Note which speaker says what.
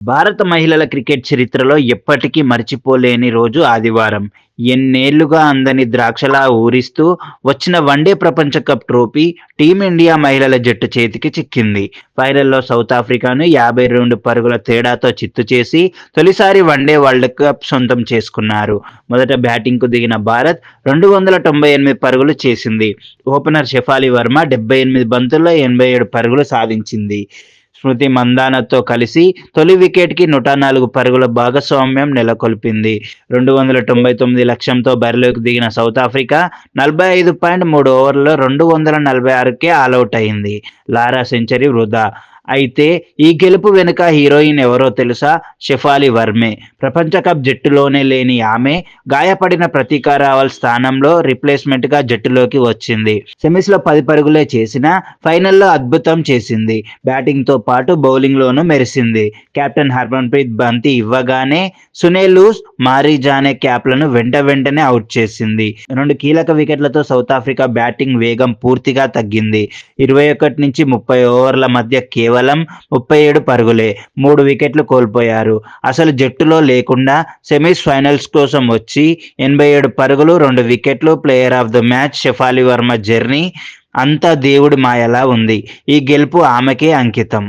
Speaker 1: భారత మహిళల క్రికెట్ చరిత్రలో ఎప్పటికీ మర్చిపోలేని రోజు ఆదివారం. ఎన్నేళ్ళుగా అందని ద్రాక్షలా ఊరిస్తూ వచ్చిన వన్డే ప్రపంచ కప్ ట్రోఫీ టీమిండియా మహిళల జట్టు చేతికి చిక్కింది. ఫైనల్లో సౌత్ ఆఫ్రికాను యాభై రెండు పరుగుల తేడాతో చిత్తు చేసి తొలిసారి వన్డే వరల్డ్ కప్ సొంతం చేసుకున్నారు. మొదట బ్యాటింగ్కు దిగిన భారత్ రెండు వందల తొంభై ఎనిమిది పరుగులు చేసింది. ఓపెనర్ షెఫాలి వర్మ డెబ్బై ఎనిమిది బంతుల్లో ఎనభై ఏడు పరుగులు సాధించింది. స్మృతి మందానతో కలిసి తొలి వికెట్కి నూట నాలుగు పరుగుల భాగస్వామ్యం నెలకొల్పింది. రెండు వందల తొంభై తొమ్మిది లక్ష్యంతో బరిలోకి దిగిన సౌత్ ఆఫ్రికా నలభై ఐదు పాయింట్ మూడు ఓవర్లలో రెండు వందల నలభై ఆరుకే ఆల్అవుట్ అయింది. లారా సెంచరీ వృధా అయితే ఈ గెలుపు వెనుక హీరోయిన్ ఎవరో తెలుసా? షెఫాలి వర్మే. ప్రపంచ కప్ జట్టులోనే లేని ఆమె గాయపడిన ప్రతీకా రావల్ స్థానంలో రిప్లేస్మెంట్గా జట్టులోకి వచ్చింది. సెమీస్లో పది పరుగులే చేసినా ఫైనల్లో అద్భుతం చేసింది. బ్యాటింగ్తో పాటు బౌలింగ్ లోనూ మెరిసింది. కెప్టెన్ హర్మన్ ప్రీత్ బంతి ఇవ్వగానే సునేలూస్ మారీజానే క్యాప్లను వెంట వెంటనే అవుట్ చేసింది. రెండు కీలక వికెట్లతో సౌత్ ఆఫ్రికా బ్యాటింగ్ వేగం పూర్తిగా తగ్గింది. ఇరవై ఒకటి నుంచి ముప్పై ఓవర్ల మధ్య కేవలం కేవలం ముప్పై ఏడు పరుగులే మూడు వికెట్లు కోల్పోయారు. అసలు జట్టులో లేకుండా సెమీస్ ఫైనల్స్ కోసం వచ్చి ఎనభై ఏడు పరుగులు రెండు వికెట్లు player of the match Shafali Verma journey అంతా దేవుడి మాయలా ఉంది. ఈ గెలుపు ఆమెకే అంకితం.